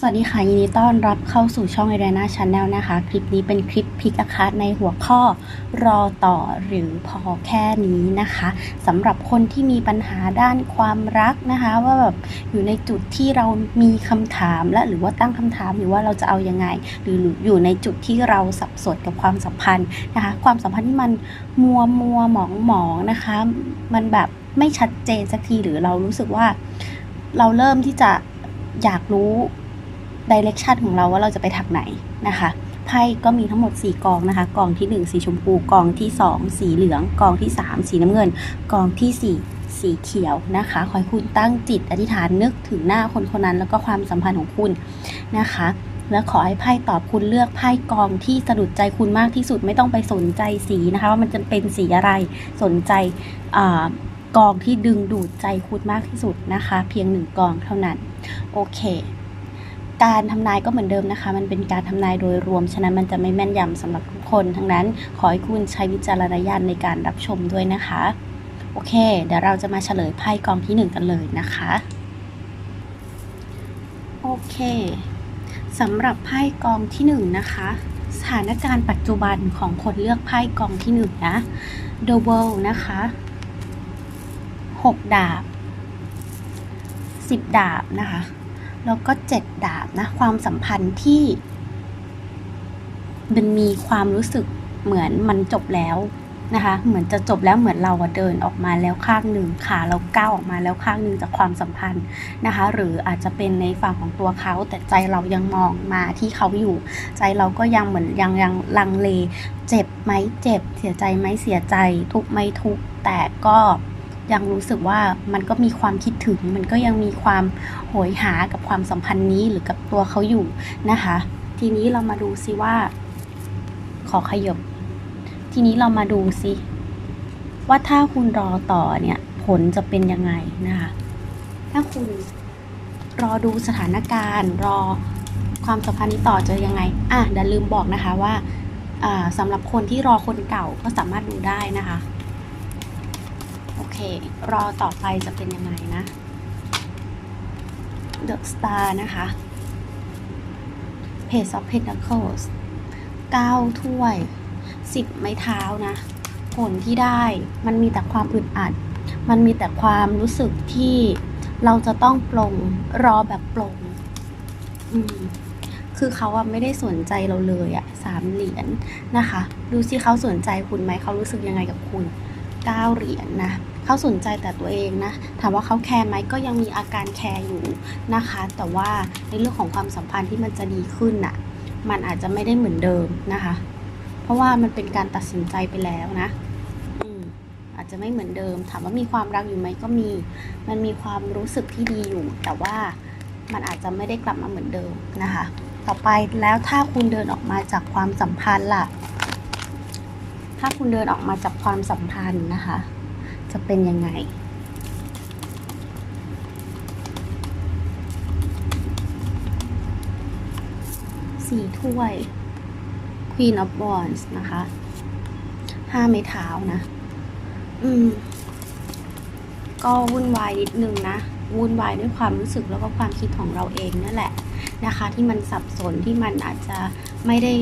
สวัสดีค่ะ ยินดีต้อนรับเข้าสู่ช่องไอเดนาชาแนลนะคะ คลิปนี้เป็นคลิปพิกอาคาในหัวข้อรอต่อหรือพอแค่นี้นะคะสำหรับคนที่มีปัญหาด้านความรักนะคะ ว่าแบบอยู่ในจุดที่เรามีคำถามและหรือว่าตั้งคำถามอยู่ว่าเราจะเอายังไง หรืออยู่ในจุดที่เราสับสนกับความสัมพันธ์นะคะ ความสัมพันธ์ที่มันมัวมัวหมองหมองนะคะ มันแบบไม่ชัดเจนสักทีหรือเรารู้สึกว่า เราเริ่มที่จะอยากรู้ ดิเรกชันของเราว่าเราจะไปทางไหนนะคะไพ่ก็มีทั้งหมด 4 กองนะคะ กองที่ 1 สีชมพู กองที่ 2 สีเหลือง กองที่ 3 สีน้ำเงิน กองที่ 4 สีเขียวนะคะขอให้คุณตั้งจิตอธิษฐานนึกถึงหน้าคนคนนั้นแล้วก็ความสัมพันธ์ของคุณนะคะ แล้วขอให้ไพ่ตอบคุณเลือกไพ่กองที่สะดุดใจคุณมากที่สุดไม่ต้องไปสนใจสีนะคะ ว่ามันจะเป็นสีอะไรสนใจกองที่ดึงดูดใจคุณมากที่สุดนะคะ เพียงหนึ่งกองเท่านั้น โอเค การทำนายก็เหมือนเดิมนะคะ มันเป็นการทำนายโดยรวม ฉะนั้นมันจะไม่แม่นยำสำหรับทุกคน ทั้งนั้น ขอให้คุณใช้วิจารณญาณในการรับชมด้วยนะคะ โอเค เดี๋ยวเราจะมาเฉลยไพ่กองที่ 1 กันเลยนะคะ โอเคสำหรับไพ่กองที่1นะคะ สถานการณ์ปัจจุบันของคนเลือกไพ่กองที่1นะ The World นะคะ 6 ดาบ 10 ดาบนะคะ แล้วก็7ดาบนะความสัมพันธ์ที่ มันมีความรู้สึกเหมือนมันจบแล้วนะคะ เหมือนจะจบแล้วเหมือนเราเดินออกมาแล้วข้างหนึ่งขาเราก้าวออกมาแล้วข้างหนึ่งจากความสัมพันธ์นะคะ หรืออาจจะเป็นในฝั่งของตัวเขา แต่ใจเรายังมองมาที่เขาอยู่ ใจเราก็ยังเหมือนยังยังลังเล เจ็บไหมเจ็บ เสียใจไหมเสียใจ ทุกไหมทุกแต่ก็ ยังรู้สึกว่ามันก็มีความคิดถึง มันก็ยังมีความโหยหากับความสัมพันธ์นี้หรือกับตัวเขาอยู่นะคะ ทีนี้เรามาดูซิว่า ขอขยบ ทีนี้เรามาดูซิว่าถ้าคุณรอต่อเนี่ยผลจะเป็นยังไงนะคะ ถ้าคุณรอดูสถานการณ์ รอความสัมพันธ์นี้ต่อจะยังไง อะเดี๋ยวลืมบอกนะคะว่าสำหรับคนที่รอคนเก่าก็สามารถดูได้นะคะ เค รอต่อไปจะเป็นยังไงนะ The Star นะคะ Page of Pentacles 9ถ้วย10ไม้เท้านะ ผลที่ได้มันมีแต่ความอึดอัด มันมีแต่ความรู้สึกที่เราจะต้องปลงรอแบบปลงอืมคือเขาอะไม่ได้สนใจเราเลยอะสามเหรียญนะคะ ดูสิเขาสนใจคุณไหมเขารู้สึกยังไงกับคุณเก้าเหรียญนะ เขาสนใจแต่ตัวเองนะ ถามว่าเขาแคร์ไหมก็ยังมีอาการแคร์อยู่นะคะ แต่ว่าในเรื่องของความสัมพันธ์ที่มันจะดีขึ้นน่ะ มันอาจจะไม่ได้เหมือนเดิมนะคะ เพราะว่ามันเป็นการตัดสินใจไปแล้วนะอืมอาจจะไม่เหมือนเดิม ถามว่ามีความรักอยู่ไหมก็มี มันมีความรู้สึกที่ดีอยู่ แต่ว่ามันอาจจะไม่ได้กลับมาเหมือนเดิมนะคะ ต่อไปแล้วถ้าคุณเดินออกมาจากความสัมพันธ์ล่ะ ถ้าคุณเดินออกมาจากความสัมพันธ์นะคะ จะเป็นยังไง สี่ถ้วย Queen of Wands นะคะ ห้าไม้เท้านะ อืม ก็วุ่นวายนิดนึงนะ วุ่นวายด้วยความรู้สึกแล้วก็ความคิดของเราเองนั่นแหละนะคะ ที่มันสับสนที่มันอาจจะไม่ได้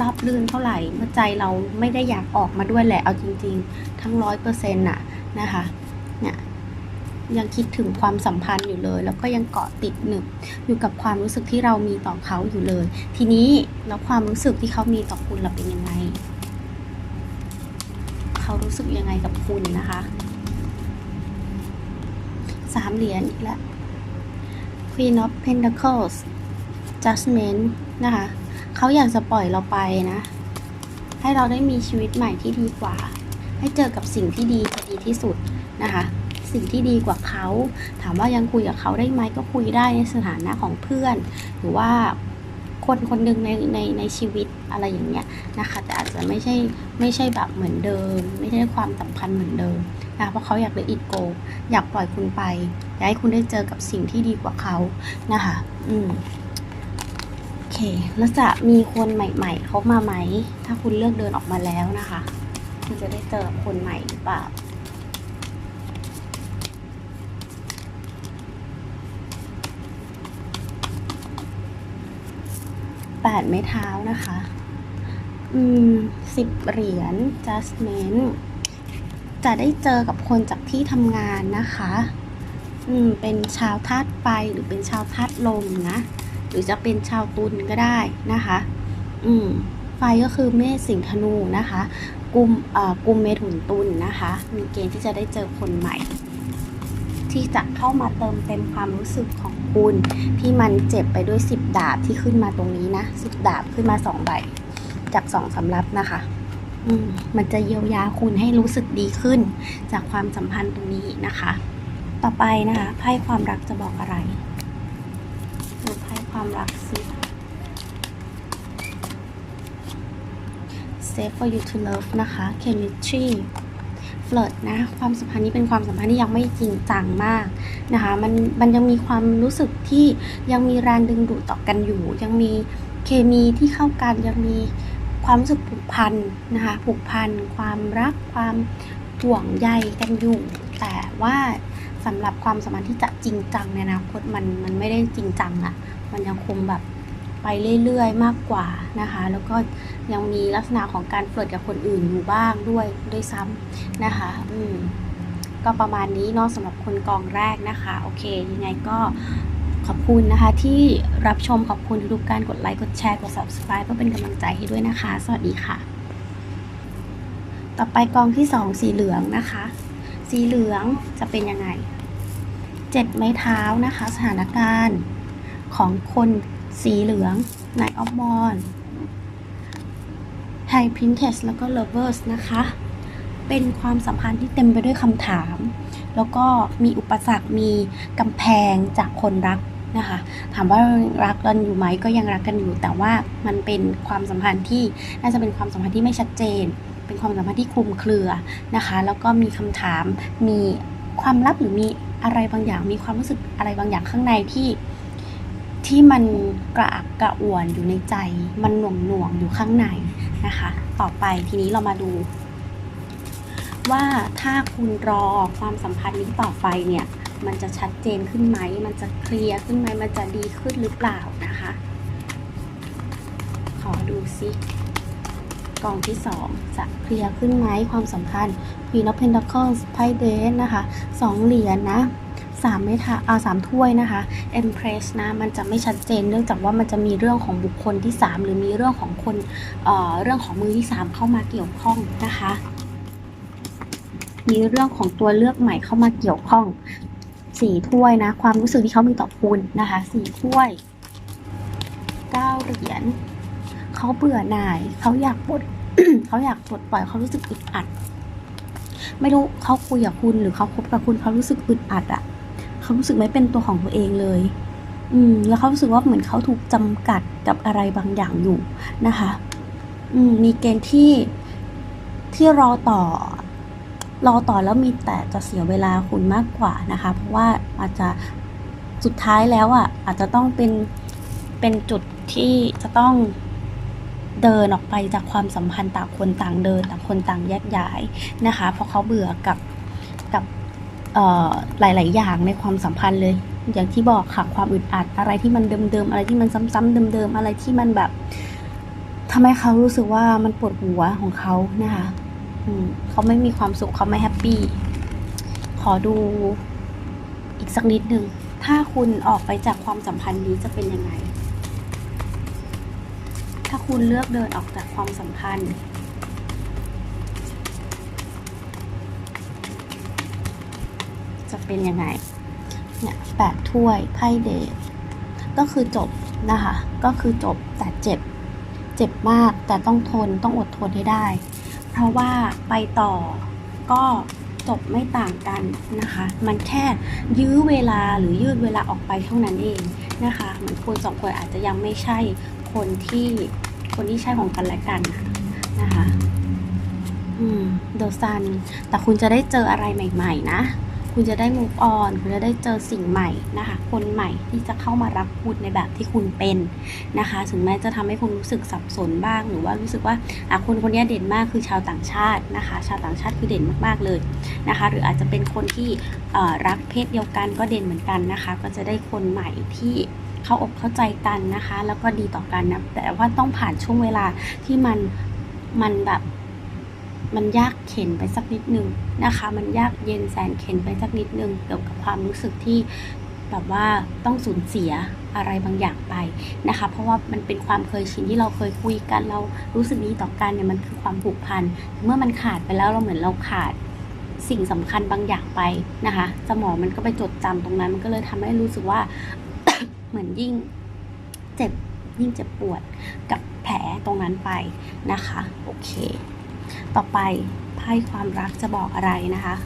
ราบรื่นเท่าไหร่เมื่อใจเราไม่ได้อยากออกมาด้วยแหละเอาจริง ๆ ทั้งร้อยเปอร์เซ็นต์น่ะนะคะเนี่ยยังคิดถึงความสัมพันธ์อยู่เลย แล้วก็ยังเกาะติดหนึบอยู่กับความรู้สึกที่เรามีต่อเขาอยู่เลย ทีนี้แล้วความรู้สึกที่เขามีต่อคุณล่ะเป็นยังไง เขารู้สึกยังไงกับคุณนะคะสามเหรียญอีกแล้ว Queen of Pentacles Judgment นะคะ เขาอยากจะปล่อยเราไปนะ ให้เราได้มีชีวิตใหม่ที่ดีกว่า ให้เจอกับสิ่งที่ดีจะดีที่สุดนะคะ สิ่งที่ดีกว่าเขา ถามว่ายังคุยกับเขาได้ไหมก็คุยได้ในสถานะของเพื่อน หรือว่าคนคนหนึ่งในในในชีวิตอะไรอย่างเงี้ยนะคะ แต่อาจจะไม่ใช่ไม่ใช่แบบเหมือนเดิม ไม่ใช่ความสัมพันธ์เหมือนเดิมนะคะเพราะเขาอยากเลิกอิดโก อยากปล่อยคุณไปอยากให้คุณได้เจอกับสิ่งที่ดีกว่าเขานะคะ อืม เค แล้วจะมีคนใหม่ ๆ เขามาไหม ถ้าคุณเลือกเดินออกมาแล้วนะคะ คุณจะได้เจอคนใหม่หรือเปล่าแปดไม้เท้านะคะ อืมสิบเหรียญ judgment จะได้เจอกับคนจากที่ทำงานนะคะ อืม เป็นชาวธาตุไฟหรือเป็นชาวธาตุลมนะ หรือจะเป็นชาวตุลก็ได้นะคะ อืมไฟก็คือเมษสิงห์ธนูนะคะกุมเอ่อกุมเมถุนตุลนะคะ มีเกณฑ์ที่จะได้เจอคนใหม่ ที่จะเข้ามาเติมเต็มความรู้สึกของคุณ ที่มันเจ็บไปด้วยสิบดาบที่ขึ้นมาตรงนี้นะสิบดาบขึ้นมาสองใบจากสองสำรับนะคะอืมมันจะเยียวยาคุณให้รู้สึกดีขึ้น จากความสัมพันธ์ตรงนี้นะคะ ต่อไปนะคะไพ่ความรักจะบอกอะไร ความรักสิ safe for you to love นะคะ chemistry flirt นะความสัมพันธ์นี้เป็นความสัมพันธ์ที่ยังไม่จริงจังมากนะคะมันมันยังมีความรู้สึกที่ยังมีแรงดึงดูดต่อกันอยู่ ยังมีเคมีที่เข้ากันยังมีความรู้สึกผูกพันนะคะผูกพันความรักความห่วงใยกันอยู่ แต่ว่า สำหรับความสัมพันธ์ที่จะจริงจังในอนาคตมันมันไม่ได้จริงจังอะมันยังคงแบบไปเรื่อยๆมากกว่านะคะ แล้วก็ยังมีลักษณะของการเฟลิร์ตกับคนอื่นอยู่บ้างด้วยด้วยซ้ำนะคะ อืมก็ประมาณนี้เนาะสำหรับคนกองแรกนะคะ โอเค ยังไงก็ขอบคุณนะคะ ที่รับชมขอบคุณทุกการกดไลค์กดแชร์กด subscribe เพื่อเป็นกำลังใจให้ด้วยนะคะ สวัสดีค่ะ ต่อไปกองที่สองสีเหลืองนะคะ สีเหลืองจะเป็นยังไง เจ็ดไม้เท้านะคะ สถานการณ์ของคนสีเหลือง Night of m o n ไทย Princess แล้วก็ Lovers นะคะ เป็นความสัมพันธ์ที่เต็มไปด้วยคำถาม แล้วก็มีอุปสรรคมีกำแพงจากคนรักนะคะ ถามว่ารักกันอยู่ไหมก็ยังรักกันอยู่ แต่ว่ามันเป็นความสัมพันธ์ที่น่าจะเป็นความสัมพันธ์ที่ไม่ชัดเจน เป็นความสัมพันธ์ที่คลุมเครือนะคะ แล้วก็มีคำถามมีความลับหรือมี อะไรบางอย่างมีความรู้สึกอะไรบางอย่างข้างในที่ที่มันกระอักกระอ่วนอยู่ในใจ มันหน่วงหน่วงอยู่ข้างในนะคะ ต่อไปทีนี้เรามาดู ว่าถ้าคุณรอความสัมพันธ์นี้ต่อไปเนี่ย มันจะชัดเจนขึ้นไหม มันจะเคลียร์ขึ้นไหมมันจะดีขึ้นหรือเปล่านะคะ ขอดูซิ กองที่สองจะเคลียร์ขึ้นไหมความสัมพันธ์ Queen of Pentacles ไพ่เดนนะคะสองเหรียญนะสามไม่ทาอาสามถ้วยนะคะ Empress นะมันจะไม่ชัดเจนเนื่องจากว่ามันจะมีเรื่องของบุคคลที่ 3 หรือมีเรื่องของคนเอ่อเรื่องของมือที่ 3 เข้ามาเกี่ยวข้องนะคะ มีเรื่องของตัวเลือกใหม่เข้ามาเกี่ยวข้องสี่ถ้วยนะ ความรู้สึกที่เขามีต่อคุณนะคะสี่ถ้วยเก้าเหรียญ เขาเบื่อหน่าย เขาอยากปลดเขาอยากปลดปล่อยเขารู้สึกอึดอัด ไม่รู้เขาคุยกับคุณหรือเขาคบกับคุณเขารู้สึกอึดอัดอะเขารู้สึกไม่เป็นตัวของตัวเองเลย อืม แล้วเขารู้สึกว่าเหมือนเขาถูกจำกัดกับอะไรบางอย่างอยู่นะคะ อืม มีเกณฑ์ที่ที่รอต่อ รอต่อแล้วมีแต่จะเสียเวลาคุณมากกว่านะคะ เพราะว่าอาจจะสุดท้ายแล้วอะอาจจะต้องเป็นเป็นจุดที่จะต้อง เดินออกไปจากความสัมพันธ์ต่างคนต่างเดิน ต่างคนต่างแยกย้ายนะคะ เพราะเขาเบื่อกับกับหลาย ๆ อย่างในความสัมพันธ์เลย อย่างที่บอกค่ะความอึดอัดอะไรที่มันเดิม ๆ อะไรที่มันซ้ำๆเดิม ๆ อะไรที่มันแบบทำให้เขารู้สึกว่ามันปวดหัวของเขานะคะเขาไม่มีความสุขเขาไม่แฮปปี้ ขอดูอีกสักนิดหนึ่ง ถ้าคุณออกไปจากความสัมพันธ์นี้จะเป็นยังไง ถ้าคุณเลือกเดินออกจากความสัมพันธ์ จะเป็นยังไง เนี่ยแปดถ้วยไพ่เดทก็คือจบนะคะ ก็คือจบแต่เจ็บ เจ็บมากแต่ต้องทนต้องอดทนให้ได้ เพราะว่าไปต่อก็จบไม่ต่างกันนะคะ มันแค่ยื้อเวลาหรือยืดเวลาออกไปเท่านั้นเองนะคะเหมือนคนสองคนอาจจะยังไม่ใช่ คนที่คนที่ใช่ของกันและกันนะคะ อืมเดอะซัน แต่คุณจะได้เจออะไรใหม่ ๆ นะ คุณจะได้ move on คุณจะได้เจอสิ่งใหม่นะคะ คนใหม่ที่จะเข้ามารับคุณในแบบที่คุณเป็นนะคะ ถึงแม้จะทำให้คุณรู้สึกสับสนบ้าง หรือว่ารู้สึกว่าอะคนคนนี้เด่นมากคือชาวต่างชาตินะคะ ชาวต่างชาติคือเด่นมากๆเลยนะคะ หรืออาจจะเป็นคนที่รักเพศเดียวกันก็เด่นเหมือนกันนะคะ ก็จะได้คนใหม่ที่ เข้าอกเข้าใจกันนะคะ แล้วก็ดีต่อกันนะแต่ว่าต้องผ่านช่วงเวลาที่มันมันแบบมันยากเข็นไปสักนิดนึงนะคะ มันยากเย็นแสนเข็นไปสักนิดนึงเกี่ยวกับความรู้สึกที่แบบว่าต้องสูญเสียอะไรบางอย่างไปนะคะ เพราะว่ามันเป็นความเคยชินที่เราเคยคุยกันเรารู้สึกดีต่อกันเนี่ยมันคือความผูกพันเมื่อมันขาดไปแล้วเราเหมือนเราขาดสิ่งสำคัญบางอย่างไปนะคะ สมองมันก็ไปจดจำตรงนั้นมันก็เลยทำให้รู้สึกว่า เหมือนยิ่งเจ็บยิ่งเจ็บปวดกับแผลตรงนั้นไปนะคะ โอเค ต่อไปไพ่ความรักจะบอกอะไรนะคะ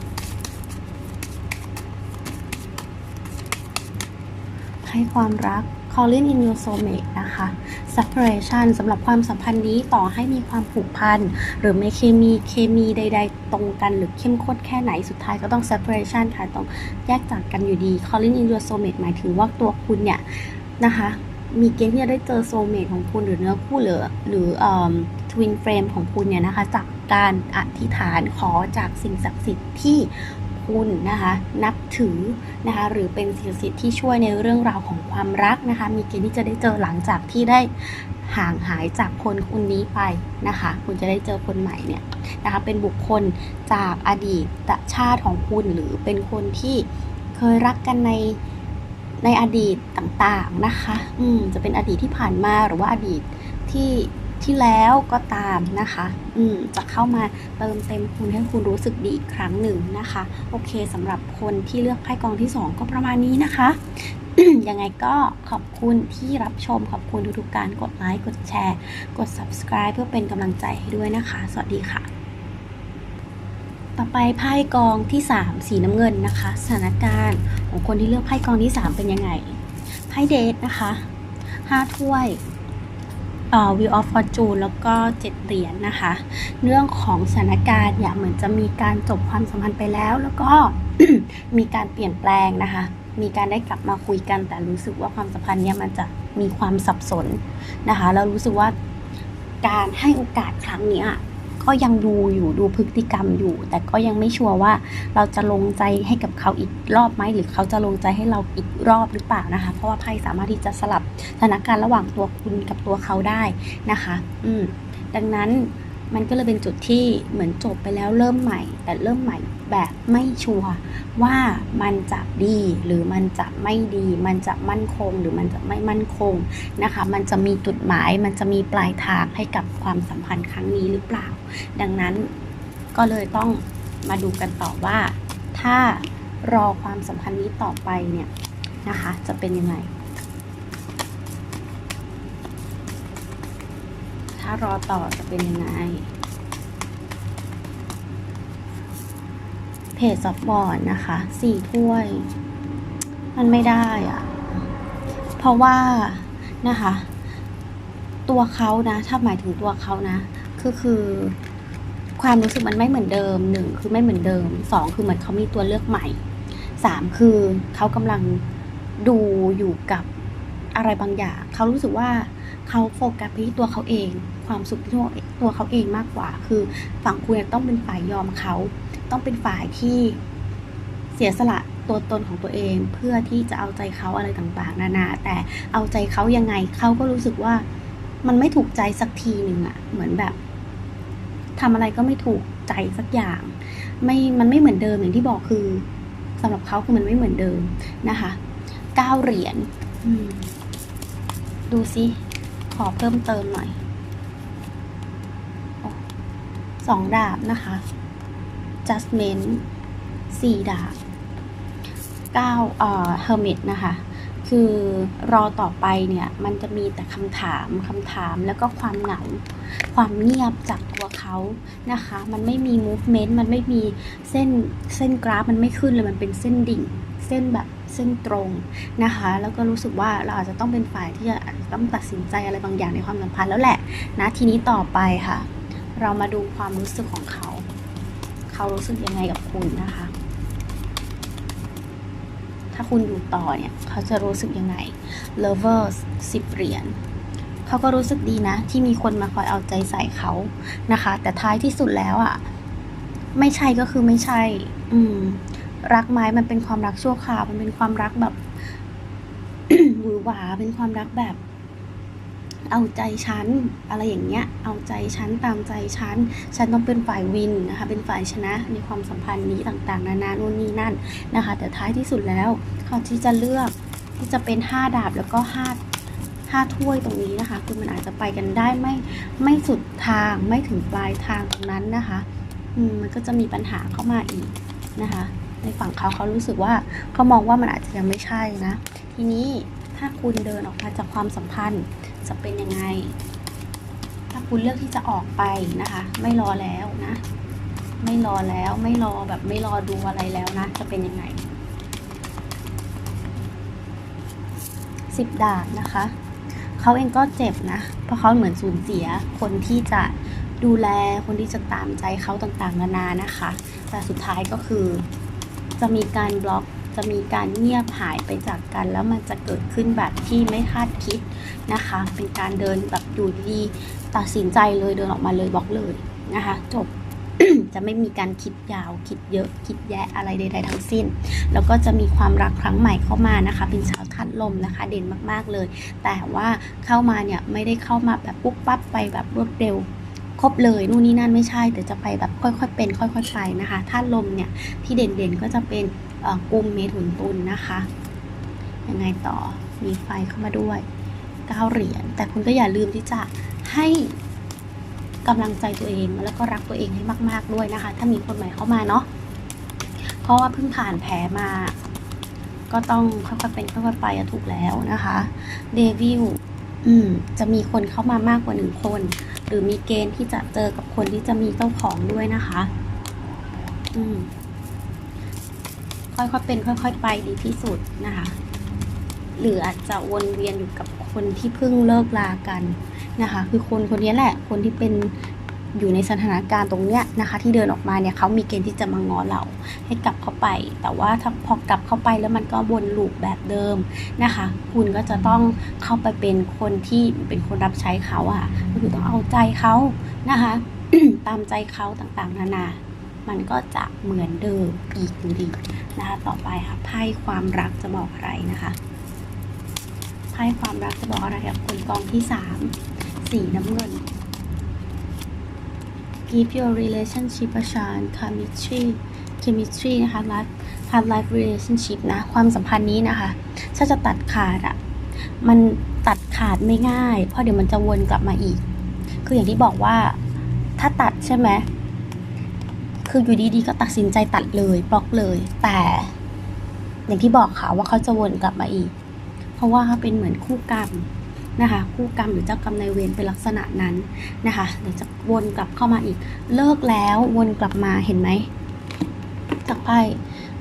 ไพ่ความรัก calling in your soulmate นะคะ separation สำหรับความสัมพันธ์นี้ต่อให้มีความผูกพัน หรือไม่เคมีเคมีใด ๆ ตรงกันหรือเข้มข้นแค่ไหนสุดท้ายก็ต้อง separation ค่ะต้องแยกจากกันอยู่ดี calling in your soulmate หมายถึงว่าตัวคุณเนี่ยนะคะมีเกณฑ์ที่จะได้เจอ soulmate ของคุณหรือเนื้อคู่หรือหรือเอ่อ twin flame ของคุณเนี่ยนะคะจากการอธิษฐานขอจากสิ่งศักดิ์สิทธิ์ที่ คุณนะคะ นับถือนะคะ หรือเป็นสิ่งศักดิ์สิทธิ์ที่ช่วยในเรื่องราวของความรักนะคะ มีเกณฑ์ที่จะได้เจอหลังจากที่ได้ห่างหายจากคนคนนี้ไปนะคะ คุณจะได้เจอคนใหม่เนี่ยนะคะ เป็นบุคคลจากอดีตชาติของคุณหรือเป็นคนที่เคยรักกันในในอดีตต่างๆนะคะ อืมจะเป็นอดีตที่ผ่านมาหรือว่าอดีตที่ ที่แล้วก็ตามนะคะ อืมจะเข้ามาเติมเต็มคุณให้คุณรู้สึกดีอีกครั้งหนึ่งนะคะ โอเคสำหรับคนที่เลือกไพ่กองที่ 2 ก็ประมาณนี้นะคะยังไงก็ขอบคุณที่รับชมขอบคุณทุกๆการกดไลค์กดแชร์ กด subscribe เพื่อเป็นกำลังใจให้ด้วยนะคะ สวัสดีค่ะ ต่อไปไพ่กองที่ 3 สีน้ำเงินนะคะ สถานการณ์ของคนที่เลือกไพ่กองที่ 3 เป็นยังไงไพ่เดทนะคะ 5 ถ้วย วิวออฟฟอร์จูแล้วก็เจ็ดเหรียญนะคะ เรื่องของสถานการณ์เนี่ยเหมือนจะมีการจบความสัมพันธ์ไปแล้ว แล้วก็มีการเปลี่ยนแปลงนะคะ มีการได้กลับมาคุยกัน แต่รู้สึกว่าความสัมพันธ์เนี่ยมันจะมีความสับสนนะคะแล้วรู้สึกว่าการให้โอกาสครั้งนี้ย ก็ยังดูอยู่ดูพฤติกรรมอยู่ แต่ก็ยังไม่ชัวร์ว่าเราจะลงใจให้กับเขาอีกรอบไหมหรือเขาจะลงใจให้เราอีกรอบหรือเปล่านะคะ เพราะว่าไพ่สามารถที่จะสลับสถานการณ์ระหว่างตัวคุณกับตัวเขาได้นะคะ อืมดังนั้น มันก็เลยเป็นจุดที่เหมือนจบไปแล้วเริ่มใหม่ แต่เริ่มใหม่แบบไม่ชัวร์ว่ามันจะดีหรือมันจะไม่ดี มันจะมั่นคงหรือมันจะไม่มั่นคงนะคะ มันจะมีจุดหมาย มันจะมีปลายทางให้กับความสัมพันธ์ครั้งนี้หรือเปล่า ดังนั้นก็เลยต้องมาดูกันต่อว่า ถ้ารอความสัมพันธ์นี้ต่อไปเนี่ยนะคะ จะเป็นยังไง ถ้า รอต่อจะเป็นยังไง เพจซับบอร์ดนะคะสี่ถ้วย มันไม่ได้อะเพราะว่านะคะ ตัวเขานะ ถ้าหมายถึงตัวเขานะ คือคือความรู้สึกมันไม่เหมือนเดิมหนึ่งคือไม่เหมือนเดิมสองคือเหมือนเขามีตัวเลือกใหม่สามคือเขากำลังดูอยู่กับ อะไรบางอย่าง เขารู้สึกว่าเขาโฟกัสไปที่ตัวเขาเอง ความสุขที่ตัวตัวเขาเองมากกว่า คือฝั่งคุณเนี่ยต้องเป็นฝ่ายยอมเขา ต้องเป็นฝ่ายที่เสียสละตัวตนของตัวเองเพื่อที่จะเอาใจเขาอะไรต่างๆ นานา แต่เอาใจเขายังไงเขาก็รู้สึกว่ามันไม่ถูกใจสักทีหนึ่งอะเหมือนแบบทำอะไรก็ไม่ถูกใจสักอย่าง ไม่มันไม่เหมือนเดิมอย่างที่บอกคือสำหรับเขาคือมันไม่เหมือนเดิมนะคะเก้าเหรียญอืม ดูซิขอเพิ่มเติมหน่อยอสองดาบนะคะ judgment สี่ดาบเก้าเอ่อ hermit นะคะ คือรอต่อไปเนี่ย มันจะมีแต่คำถามคำถามแล้วก็ความเหงา ความเงียบจากตัวเขานะคะ มันไม่มี movement มันไม่มีเส้นเส้นกราฟ มันไม่ขึ้นเลย มันเป็นเส้นดิ่ง เส้นแบบ เส้นตรงนะคะ แล้วก็รู้สึกว่าเราอาจจะต้องเป็นฝ่ายที่จะอาจจะต้องตัดสินใจอะไรบางอย่างในความสัมพันธ์แล้วแหละนะทีนี้ต่อไปค่ะ เรามาดูความรู้สึกของเขา เขารู้สึกยังไงกับคุณนะคะ ถ้าคุณอยู่ต่อเนี่ยเขาจะรู้สึกยังไง lovers สิบเหรียญเขาก็รู้สึกดีนะ ที่มีคนมาคอยเอาใจใส่เขานะคะ แต่ท้ายที่สุดแล้วอะ่ะไม่ใช่ก็คือไม่ใช่ อืม รักไหมมันเป็นความรักชั่วคราวมันเป็นความรักแบบหวือหวาเป็นความรักแบบ เอาใจฉันอะไรอย่างเงี้ย เอาใจฉันตามใจฉันฉันต้องเป็นฝ่ายวินนะคะ เป็นฝ่ายชนะในความสัมพันธ์นี้ต่างๆ นานานู่นนี่นั่นนะคะ แต่ท้ายที่สุดแล้วเขาที่จะเลือกที่จะเป็น 5 ดาบแล้วก็5 5ถ้วยตรงนี้นะคะ คือมันอาจจะไปกันได้ไม่ไม่สุดทางไม่ถึงปลายทางตรงนั้นนะคะ อืมมันก็จะมีปัญหาเข้ามาอีกนะคะ ในฝั่งเขาเขารู้สึกว่าเขามองว่ามันอาจจะยังไม่ใช่นะ ทีนี้ถ้าคุณเดินออกมาจากความสัมพันธ์จะเป็นยังไง ถ้าคุณเลือกที่จะออกไปนะคะ ไม่รอแล้วนะ ไม่รอแล้วไม่รอแบบไม่รอดูอะไรแล้วนะ จะเป็นยังไงสิบดาบนะคะเขาเองก็เจ็บนะ เพราะเขาเหมือนสูญเสียคนที่จะดูแลคนที่จะตามใจเขาต่างๆนานานะคะ แต่สุดท้ายก็คือ จะมีการบล็อกจะมีการเงียบหายไปจากกัน แล้วมันจะเกิดขึ้นแบบที่ไม่คาดคิดนะคะ เป็นการเดินแบบอยู่ดีตัดสินใจเลยเดินออกมาเลยบล็อกเลยนะคะ จบจะไม่มีการคิดยาวคิดเยอะคิดแยะอะไรใด ๆ ทั้งสิ้น แล้วก็จะมีความรักครั้งใหม่เข้ามานะคะ เป็นชาวทัดลมนะคะ เด่นมากๆเลย แต่ว่าเข้ามาเนี่ยไม่ได้เข้ามาแบบปุ๊บปั๊บไปแบบรวดเร็ว ครบเลยนู่นนี่นั่นไม่ใช่ แต่จะไปแบบค่อยๆเป็น ค่อยๆไปนะคะธาตุลมเนี่ยที่เด่นๆก็จะเป็นอ่อกุมเมถุนตุลนะคะยังไงต่อมีไฟเข้ามาด้วยเก้าเหรียญแต่คุณก็อย่าลืมที่จะให้กำลังใจตัวเองแล้วก็รักตัวเองให้มาก ๆด้วยนะคะ ถ้ามีคนใหม่เข้ามาเนาะเพราะว่าเพิ่งผ่านแผลมา ก็ต้องค่อยๆเป็นค่อยๆไปถูกแล้วนะคะเดวิลอืมจะมีคนเข้ามามากกว่าหนึ่งคน หรือมีเกณฑ์ที่จะเจอกับคนที่จะมีเจ้าของด้วยนะคะอืมค่อยๆเป็น ค่อย ๆ ไปดีที่สุดนะคะ หรืออาจจะวนเวียนอยู่กับคนที่เพิ่งเลิกลากันนะคะ คือคนคนนี้แหละ คนที่เป็น อยู่ในสถานการณ์ตรงเนี้ยนะคะ ที่เดินออกมาเนี่ยเขามีเกณฑ์ที่จะมาง้อเราให้กลับเข้าไป แต่ว่าถ้าพอกลับเข้าไปแล้วมันก็วนลูปแบบเดิมนะคะ คุณก็จะต้องเข้าไปเป็นคนที่เป็นคนรับใช้เขาอะก็คือต้องเอาใจเขานะคะ ตามใจเขาต่างๆ นานา มันก็จะเหมือนเดิมอีกอยู่ดีนะคะต่อไปค่ะไพ่ความรักจะบอกอะไรนะคะไพ่ความรักจะบอกอะไรกับคนกองที่สามสีน้ำเงิน give your relationship a chance chemistry chemistry นะคะ life have life relationship นะ ความสัมพันธ์นี้นะคะ ถ้าจะตัดขาดอะมันตัดขาดไม่ง่าย เพราะเดี๋ยวมันจะวนกลับมาอีก คืออย่างที่บอกว่า ถ้าตัดใช่ไหม คืออยู่ดีๆ ก็ตัดสินใจตัดเลยบล็อกเลย แต่ อย่างที่บอกค่ะว่าเขาจะวนกลับมาอีก เพราะว่าเขาเป็นเหมือนคู่กรรม นะคะคู่กรรมหรือเจ้ากรรมนายเวรเป็นลักษณะนั้นนะคะเดี๋ยวจะวนกลับเข้ามาอีก เลิกแล้ววนกลับมาเห็นไหมจากไพ่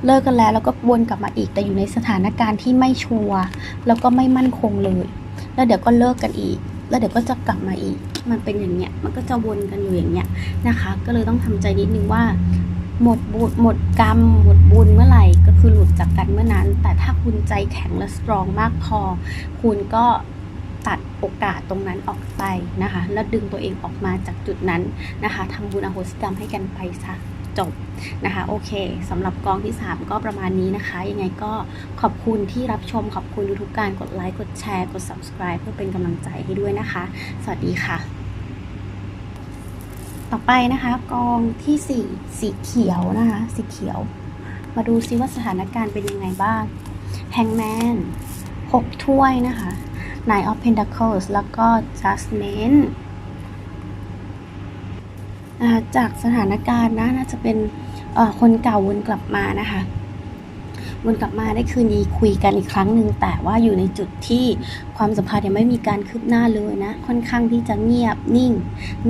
เลิกกันแล้วแล้วก็วนกลับมาอีกแต่อยู่ในสถานการณ์ที่ไม่ชัวร์แล้วก็ไม่มั่นคงเลย แล้วเดี๋ยวก็เลิกกันอีก แล้วเดี๋ยวก็จะกลับมาอีก มันเป็นอย่างเงี้ยมันก็จะวนกันอยู่อย่างเงี้ยนะคะ ก็เลยต้องทำใจนิดนึงว่าหมดบุญหมดกรรม หมดบุญเมื่อไหร่ก็คือหลุดจากกันเมื่อนั้น แต่ถ้าคุณใจแข็งและสตรองมากพอ คุณก็ ตัดโอกาสตรงนั้นออกไปนะคะ แล้วดึงตัวเองออกมาจากจุดนั้นนะคะทำบุญอโหสิกรรมให้กันไปซะจบนะคะโอเคสำหรับกองที่ 3 ก็ประมาณนี้นะคะ ยังไงก็ขอบคุณที่รับชมขอบคุณทุกการกดไลค์กดแชร์กด subscribe เพื่อเป็นกำลังใจให้ด้วยนะคะ สวัสดีค่ะ ต่อไปนะคะกองที่ 4 สีเขียวนะคะ สีเขียว มาดูซิว่าสถานการณ์เป็นยังไงบ้างแฮงแมน6ถ้วยนะคะ Nine of Pentacles แล้วก็ Judgment นะคะจากสถานการณ์นะน่าจะเป็นคนเก่าวนกลับมานะคะวนกลับมาได้คืนดีคุยกันอีกครั้งหนึ่งแต่ว่าอยู่ในจุดที่ความสัมพันธ์ยังไม่มีการคืบหน้าเลยนะ ค่อนข้างที่จะเงียบนิ่ง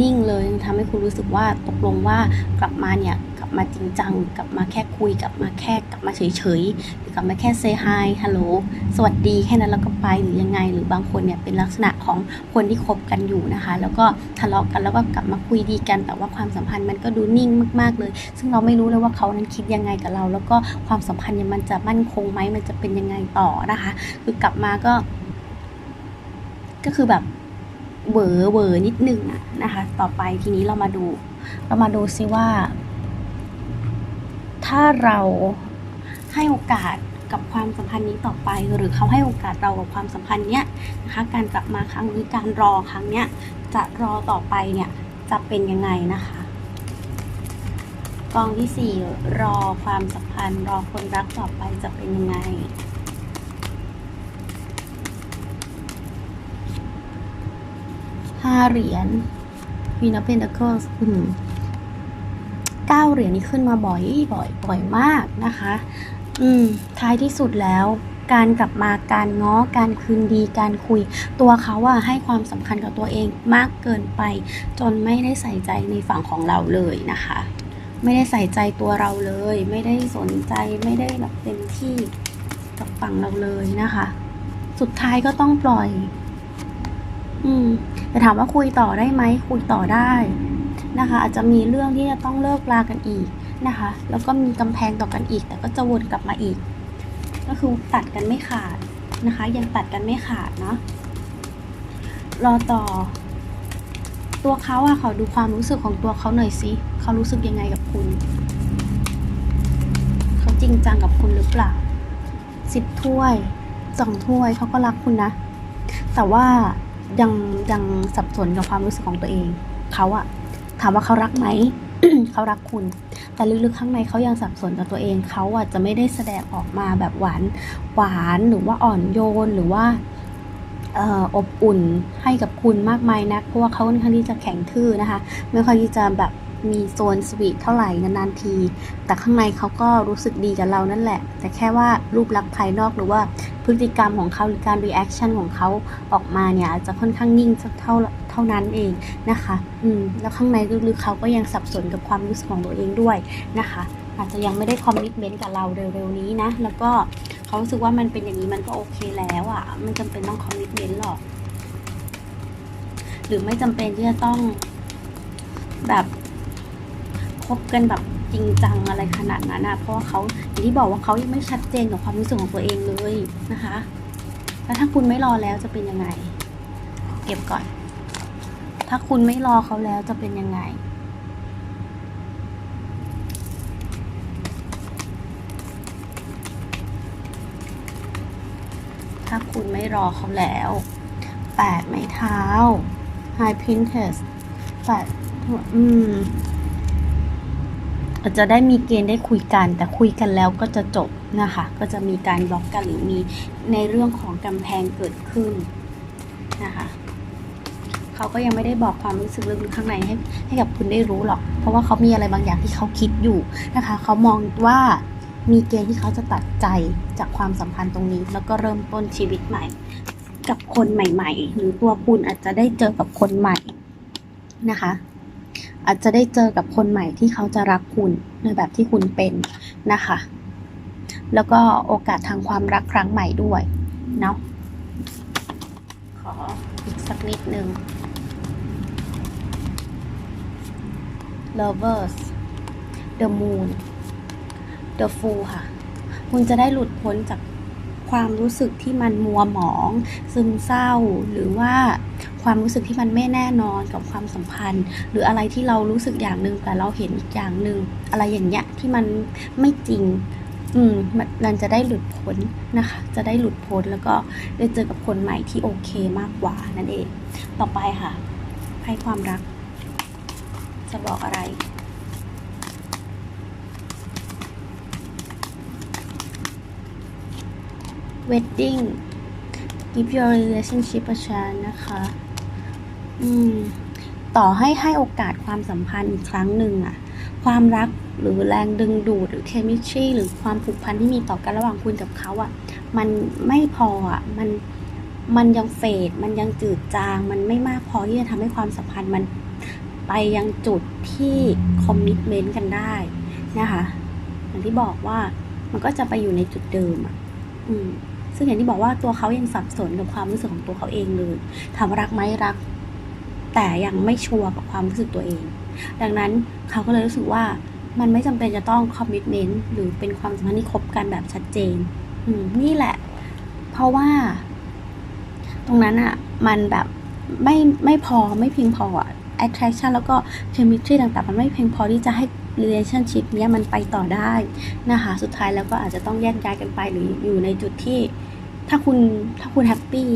นิ่งเลยทำให้คุณรู้สึกว่าตกลงว่ากลับมาเนี่ย บมาจริงจัง กลับมาแค่คุย กลับมาแค่กลับมาเฉยๆหรือกลับมาแค่ say hi hello สวัสดีแค่นั้นแล้วก็ไปหรือยังไง หรือบางคนเนี่ยเป็นลักษณะของคนที่คบกันอยู่นะคะ แล้วก็ทะเลาะกันแล้วก็กลับมาคุยดีกัน แต่ว่าความสัมพันธ์มันก็ดูนิ่งมากๆเลย ซึ่งเราไม่รู้เลยว่าเขานั้นคิดยังไงกับเรา แล้วก็ความสัมพันธ์เนี่ยมันจะมั่นคงไหมมันจะเป็นยังไงต่อนะคะ คือกลับมาก็ ก็คือแบบเหวอเหวอนิดนึงอะนะคะ ต่อไปทีนี้เรามาดู เรามาดูซิว่า ถ้าเราให้โอกาสกับความสัมพันธ์นี้ต่อไป หรือเขาให้โอกาสเรากับความสัมพันธ์เนี้ยนะคะการกลับมาครั้งนี้การรอครั้งเนี้ยจะรอต่อไปเนี่ยจะเป็นยังไงนะคะกองที่สี่รอความสัมพันธ์ รอคนรักต่อไปจะเป็นยังไง ห้าเหรียญ Queen of Pentacles อืม ก้าเหรียญนี้ขึ้นมาบ่อยบ่อยบ่อยมากนะคะ อืมท้ายที่สุดแล้ว การกลับมาการง้อการคืนดีการคุย ตัวเขาอะให้ความสำคัญกับตัวเองมากเกินไป จนไม่ได้ใส่ใจในฝั่งของเราเลยนะคะ ไม่ได้ใส่ใจตัวเราเลย ไม่ได้สนใจไม่ได้แบบเต็มที่กับฝั่งเราเลยนะคะ สุดท้ายก็ต้องปล่อย อืมแต่ถามว่าคุยต่อได้ไหมคุยต่อได้ นะคะ อาจจะมีเรื่องที่จะต้องเลิกลากันอีกนะคะ แล้วก็มีกำแพงต่อกันอีก แต่ก็จะวนกลับมาอีก ก็คือตัดกันไม่ขาดนะคะ ยังตัดกันไม่ขาดเนาะรอต่อ ตัวเขาอะขอดูความรู้สึกของตัวเขาหน่อยสิเขารู้สึกยังไงกับคุณเขาจริงจังกับคุณหรือเปล่าสิบถ้วยสองถ้วยเขาก็รักคุณนะ แต่ว่ายังยังสับสนกับความรู้สึกของตัวเองเขาอะ ถามว่าเขารักไหมเขารักคุณ แต่ลึกๆข้างในเขายังสับสนกับตัวเองเขาอะจจะไม่ได้แสดงออกมาแบบหวานหวานหรือว่าอ่อนโยนหรือว่าเอ่ออบอุ่นให้กับคุณมากมายนักเพราะว่าเขาค่อนข้างที่จะแข็งทื่อนะคะ ไม่ค่อยที่จะแบบมีโซนสวีทเท่าไหร่นานๆที แต่ข้างในเขาก็รู้สึกดีกับเรานั่นแหละ แต่แค่ว่ารูปลักษณ์ภายนอกหรือว่าพฤติกรรมของเขาหรือการรีแอคชั่นของเขาออกมาเนี่ยอาจจะค่อนข้างนิ่งสักเท่า เท่านั้นเองนะคะ อืม แล้วข้างในลึกๆเขาก็ยังสับสนกับความรู้สึกของตัวเองด้วยนะคะ อาจจะยังไม่ได้คอมมิชเมนต์กับเราเร็วๆนี้นะ แล้วก็เขารู้สึกว่ามันเป็นอย่างนี้มันก็โอเคแล้วอะ่ะไม่จำเป็นต้องคอมมิชเมนต์หรอก หรือไม่จำเป็นที่จะต้องแบบคบกันแบบจริงจังอะไรขนาดนั้นนะเพราะว่าเขาอย่างที่บอกว่าเขายังไม่ชัดเจนกับความรู้สึกของตัวเองเลยนะคะ แล้วถ้าคุณไม่รอแล้วจะเป็นยังไง เก็บก่อน ถ้าคุณไม่รอเขาแล้วจะเป็นยังไง ถ้าคุณไม่รอเขาแล้วแปดไม้เท้า High Princess แปดอืมอาจจะได้มีเกณฑ์ได้คุยกัน แต่คุยกันแล้วก็จะจบนะคะ ก็จะมีการบล็อกกันหรือมีในเรื่องของกำแพงเกิดขึ้นนะคะ เขาก็ยังไม่ได้บอกความรู้สึกลึกๆข้างในให้ให้กับคุณได้รู้หรอก เพราะว่าเขามีอะไรบางอย่างที่เขาคิดอยู่นะคะ เขามองว่ามีเกณฑ์ที่เขาจะตัดใจจากความสัมพันธ์ตรงนี้ แล้วก็เริ่มต้นชีวิตใหม่ กับคนใหม่ ๆ หรือตัวคุณอาจจะได้เจอกับคนใหม่นะคะ อาจจะได้เจอกับคนใหม่ที่เขาจะรักคุณในแบบที่คุณเป็นนะคะ แล้วก็โอกาสทางความรักครั้งใหม่ด้วยเนาะขออีกสักนิดนึง lovers the moon the fool ค่ะ คุณจะได้หลุดพ้นจากความรู้สึกที่มันมัวหมอง ซึมเศร้า หรือว่าความรู้สึกที่มันไม่แน่นอนกับความสัมพันธ์ หรืออะไรที่เรารู้สึกอย่างหนึ่งแต่เราเห็นอีกอย่างหนึ่งอะไรอย่างเงี้ยที่มันไม่จริง อืมมันมันจะได้หลุดพ้นนะคะ จะได้หลุดพ้นแล้วก็ได้เจอกับคนใหม่ที่โอเคมากกว่านั่นเอง ต่อไปค่ะ ให้ความรัก จะบอกอะไร wedding give your relationship a chance นะคะ อืม ต่อให้ให้โอกาสความสัมพันธ์อีกครั้งหนึ่งอะความรักหรือแรงดึงดูดหรือ chemistry หรือความผูกพันที่มีต่อกันระหว่างคุณกับเขาอะมันไม่พออะมันมันยังเฟดมันยังจืดจาง มันไม่มากพอที่จะทำให้ความสัมพันธ์มัน ไปยังจุดที่คอมมิชเมนต์กันได้นะคะอย่างที่บอกว่ามันก็จะไปอยู่ในจุดเดิมอะอืมซึ่งอย่างที่บอกว่าตัวเขายังสับสนกับความรู้สึกของตัวเขาเองเลยถามรักไหมรัก แต่ยังไม่ชัวร์กับความรู้สึกตัวเอง ดังนั้นเขาก็เลยรู้สึกว่ามันไม่จำเป็นจะต้องคอมมิชเมนต์หรือเป็นความสัมพันธ์ที่คบกันแบบชัดเจน อืมนี่แหละ เพราะว่า ตรงนั้นอะมันแบบไม่ไม่พอไม่เพียงพออะ attraction แล้วก็ chemistry ต่างๆ มันไม่เพียงพอที่จะให้ relationship เนี้ยมันไปต่อได้นะคะสุดท้ายแล้วก็อาจจะต้องแยกย้ายกันไปหรืออยู่ในจุดที่ ถ้าคุณถ้าคุณแฮปปี้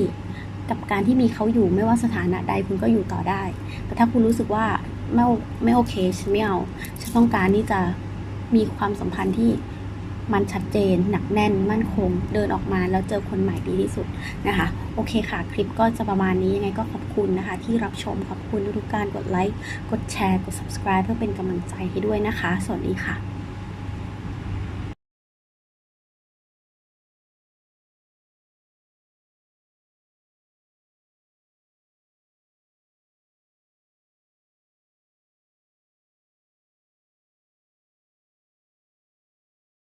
กับการที่มีเขาอยู่ไม่ว่าสถานะใดคุณก็อยู่ต่อได้ แต่ถ้าคุณรู้สึกว่าไม่ไม่โอเคฉันไม่เอาฉันต้องการที่จะมีความสัมพันธ์ที่ มันชัดเจน หนักแน่นมั่นคง เดินออกมาแล้วเจอคนใหม่ดีที่สุดนะคะ โอเคค่ะ คลิปก็จะประมาณนี้ยังไงก็ขอบคุณนะคะ ที่รับชมขอบคุณทุกการกดไลค์กดแชร์กด subscribe เพื่อเป็นกำลังใจให้ด้วยนะคะ สวัสดีค่ะ